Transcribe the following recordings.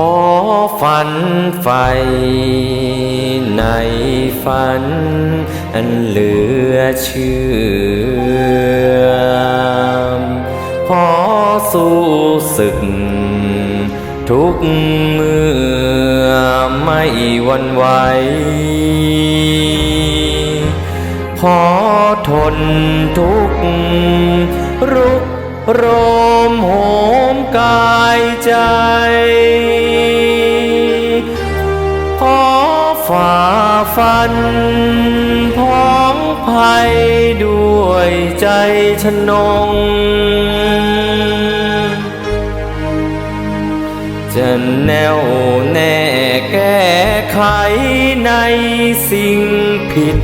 พอฝันไฟในฝัน อันเหลือเชื่อพอสู้ศึก ทุกเมื่อไม่หวันไหวพอทนทุกข์รุกโรมโหมกายใจ ฝ่าฟันพ้องภัยด้วยใจชนง จะแน่วแน่แก้ไขในสิ่งผิด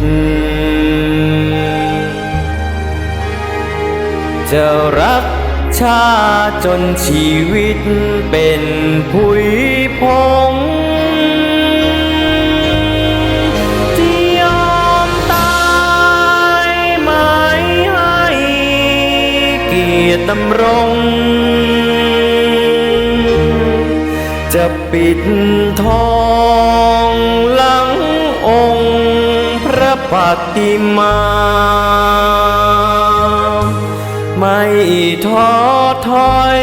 จะรักชาจนชีวิตเป็นผุยพง ดำรง จะปิดทองหลังองค์พระปฏิมา ไม่ท้อถอย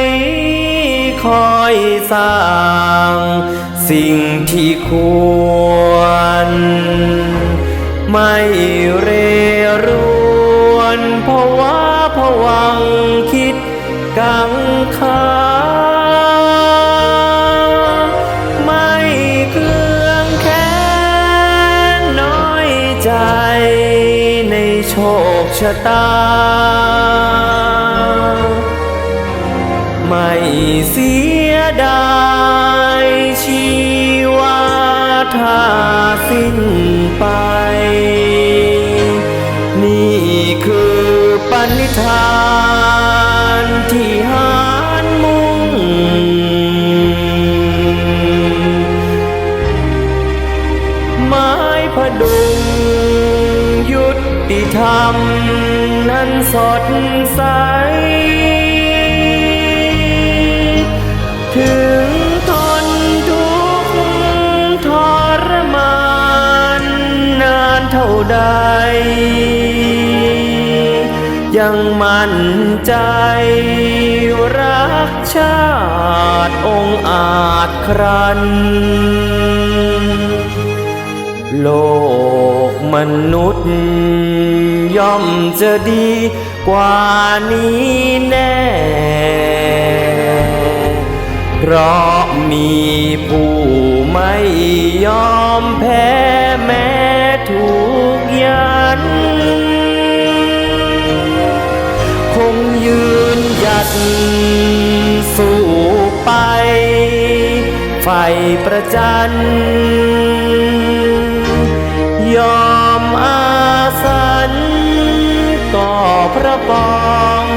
คอยสร้าง สิ่งที่ควร ไม่เรรวนเพราว่าผวัง กังขาไม่เครื่องแค้นน้อยใจในโชคชะตา ไม่เสียดายชีวาถ้าสิ้นไป ติธรรมนั้นสดใส ถึงทนทุกข์ทรมานนานเท่าใด ยังมั่นใจรักชาติองค์อาจครัน โลกมนุษย์ย่อมจะดีกว่านี้แน่ เพราะมีผู้ไม่ยอมแพ้แม้ถูกยัน คงยืนหยัดสู้ไป ไฟประจัน ยอมอาสันก็พระปอง